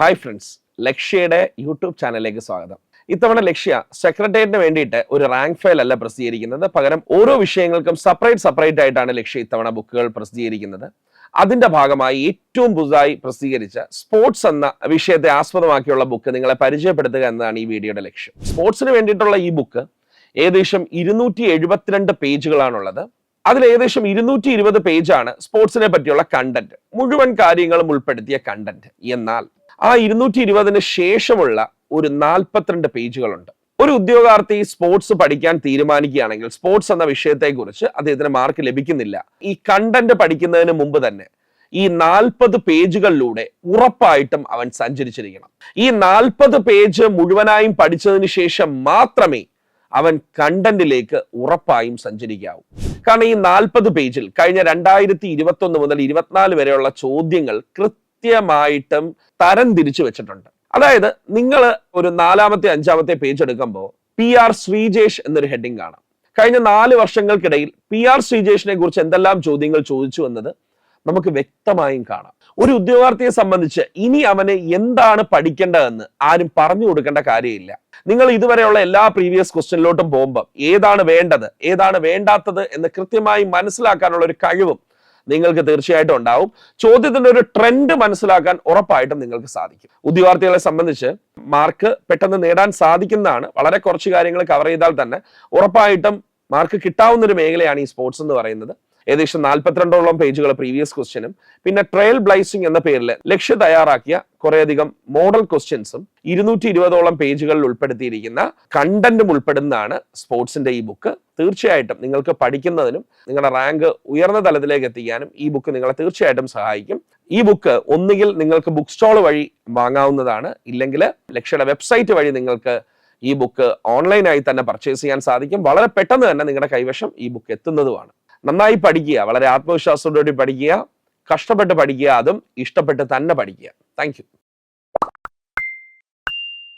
Hi friends ലക്ഷ്യയുടെ YouTube ചാനലിലേക്ക് സ്വാഗതം. ഇത്തവണ ലക്ഷ്യ സെക്രട്ടേറിയറ്റിന് വേണ്ടിയിട്ട് ഒരു റാങ്ക് ഫയൽ അല്ല പ്രസിദ്ധീകരിക്കുന്നത്. പകരം ഓരോ വിഷയങ്ങൾക്കും സെപ്പറേറ്റ് സെപ്പറേറ്റ് ആയിട്ടാണ് ലക്ഷ്യ ഇത്തവണ ബുക്കുകൾ പ്രസിദ്ധീകരിക്കുന്നത്. അതിന്റെ ഭാഗമായി ഏറ്റവും പുതുതായി പ്രസിദ്ധീകരിച്ച സ്പോർട്സ് എന്ന വിഷയത്തെ ആസ്പദമാക്കിയുള്ള ബുക്ക് നിങ്ങളെ പരിചയപ്പെടുത്തുക എന്നതാണ് ഈ വീഡിയോയുടെ ലക്ഷ്യം. സ്പോർട്സിന് വേണ്ടിയിട്ടുള്ള ഈ ബുക്ക് ഏകദേശം ഇരുന്നൂറ്റി എഴുപത്തിരണ്ട് പേജുകളാണുള്ളത്. അതിൽ ഏകദേശം ഇരുന്നൂറ്റി ഇരുപത് പേജാണ് സ്പോർട്സിനെ പറ്റിയുള്ള കണ്ടന്റ് മുഴുവൻ കാര്യങ്ങളും ഉൾപ്പെടുത്തിയ കണ്ടന്റ് എന്നാൽ ആ ഇരുന്നൂറ്റി ഇരുപതിന് ശേഷമുള്ള ഒരു നാൽപ്പത്തിരണ്ട് പേജുകളുണ്ട്. ഒരു ഉദ്യോഗാർത്ഥി സ്പോർട്സ് പഠിക്കാൻ തീരുമാനിക്കുകയാണെങ്കിൽ സ്പോർട്സ് എന്ന വിഷയത്തെക്കുറിച്ച് അദ്ദേഹത്തിന് മാർക്ക് ലഭിക്കുന്നില്ല. ഈ കണ്ടന്റ് പഠിക്കുന്നതിന് മുമ്പ് തന്നെ ഈ നാൽപ്പത് പേജുകളിലൂടെ ഉറപ്പായിട്ടും അവൻ സഞ്ചരിച്ചിരിക്കണം. ഈ നാൽപ്പത് പേജ് മുഴുവനായും പഠിച്ചതിന് ശേഷം മാത്രമേ അവൻ കണ്ടന്റിലേക്ക് ഉറപ്പായും സഞ്ചരിക്കാവൂ. കാരണം ഈ നാൽപ്പത് പേജിൽ കഴിഞ്ഞ രണ്ടായിരത്തി ഇരുപത്തി ഒന്ന് മുതൽ ഇരുപത്തിനാല് വരെയുള്ള ചോദ്യങ്ങൾ കൃത്യമായിട്ടും തരം തിരിച്ചു വെച്ചിട്ടുണ്ട്. അതായത് നിങ്ങൾ ഒരു നാലാമത്തെ അഞ്ചാമത്തെ പേജ് എടുക്കുമ്പോൾ പി ആർ ശ്രീജേഷ് എന്നൊരു ഹെഡിങ് കാണാം. കഴിഞ്ഞ നാല് വർഷങ്ങൾക്കിടയിൽ പി ആർ ശ്രീജേഷിനെ കുറിച്ച് എന്തെല്ലാം ചോദ്യങ്ങൾ ചോദിച്ചു എന്നത് നമുക്ക് വ്യക്തമായും കാണാം. ഒരു ഉദ്യോഗാർത്ഥിയെ സംബന്ധിച്ച് ഇനി അവന് എന്താണ് പഠിക്കേണ്ടതെന്ന് ആരും പറഞ്ഞു കൊടുക്കേണ്ട കാര്യമില്ല. നിങ്ങൾ ഇതുവരെയുള്ള എല്ലാ പ്രീവിയസ് ക്വസ്റ്റ്യനിലോട്ടും പോകുമ്പോൾ ഏതാണ് വേണ്ടത് ഏതാണ് വേണ്ടാത്തത് എന്ന് കൃത്യമായി മനസ്സിലാക്കാനുള്ള ഒരു കഴിവും നിങ്ങൾക്ക് തീർച്ചയായിട്ടും ഉണ്ടാവും. ചോദ്യത്തിന്റെ ഒരു ട്രെൻഡ് മനസ്സിലാക്കാൻ ഉറപ്പായിട്ടും നിങ്ങൾക്ക് സാധിക്കും. ഉദ്യോഗാർത്ഥികളെ സംബന്ധിച്ച് മാർക്ക് പെട്ടെന്ന് നേടാൻ സാധിക്കുന്നതാണ്. വളരെ കുറച്ച് കാര്യങ്ങൾ കവർ ചെയ്താൽ തന്നെ ഉറപ്പായിട്ടും മാർക്ക് കിട്ടാവുന്ന ഒരു മേഖലയാണ് ഈ സ്പോർട്സ് എന്ന് പറയുന്നത്. ഏകദേശം നാൽപ്പത്തിരണ്ടോളം പേജുകൾ പ്രീവിയസ് ക്വസ്റ്റ്യനും പിന്നെ ട്രയൽ ബ്ലൈസിംഗ് എന്ന പേരിൽ ലക്ഷ്യ തയ്യാറാക്കിയ കുറേയധികം മോഡൽ ക്വസ്റ്റ്യൻസും ഇരുന്നൂറ്റി ഇരുപതോളം പേജുകളിൽ ഉൾപ്പെടുത്തിയിരിക്കുന്ന കണ്ടന്റും ഉൾപ്പെടുന്നതാണ് സ്പോർട്സിന്റെ ഈ ബുക്ക് തീർച്ചയായിട്ടും നിങ്ങൾക്ക് പഠിക്കുന്നതിനും നിങ്ങളുടെ റാങ്ക് ഉയർന്ന തലത്തിലേക്ക് എത്തിക്കാനും ഈ ബുക്ക് നിങ്ങളെ തീർച്ചയായിട്ടും സഹായിക്കും. ഈ ബുക്ക് ഒന്നുകിൽ നിങ്ങൾക്ക് ബുക്ക് സ്റ്റോൾ വഴി വാങ്ങാവുന്നതാണ്. ഇല്ലെങ്കിൽ ലക്ഷ്യയുടെ വെബ്സൈറ്റ് വഴി നിങ്ങൾക്ക് ഈ ബുക്ക് ഓൺലൈനായി തന്നെ പർച്ചേസ് ചെയ്യാൻ സാധിക്കും. വളരെ പെട്ടെന്ന് തന്നെ നിങ്ങളുടെ കൈവശം ഈ ബുക്ക് എത്തുന്നതുമാണ്. നന്നായി പഠിക്കുക വളരെ ആത്മവിശ്വാസത്തോടുകൂടി പഠിക്കുക കഷ്ടപ്പെട്ട് പഠിക്കുക അതും ഇഷ്ടപ്പെട്ട് തന്നെ പഠിക്കുക. താങ്ക്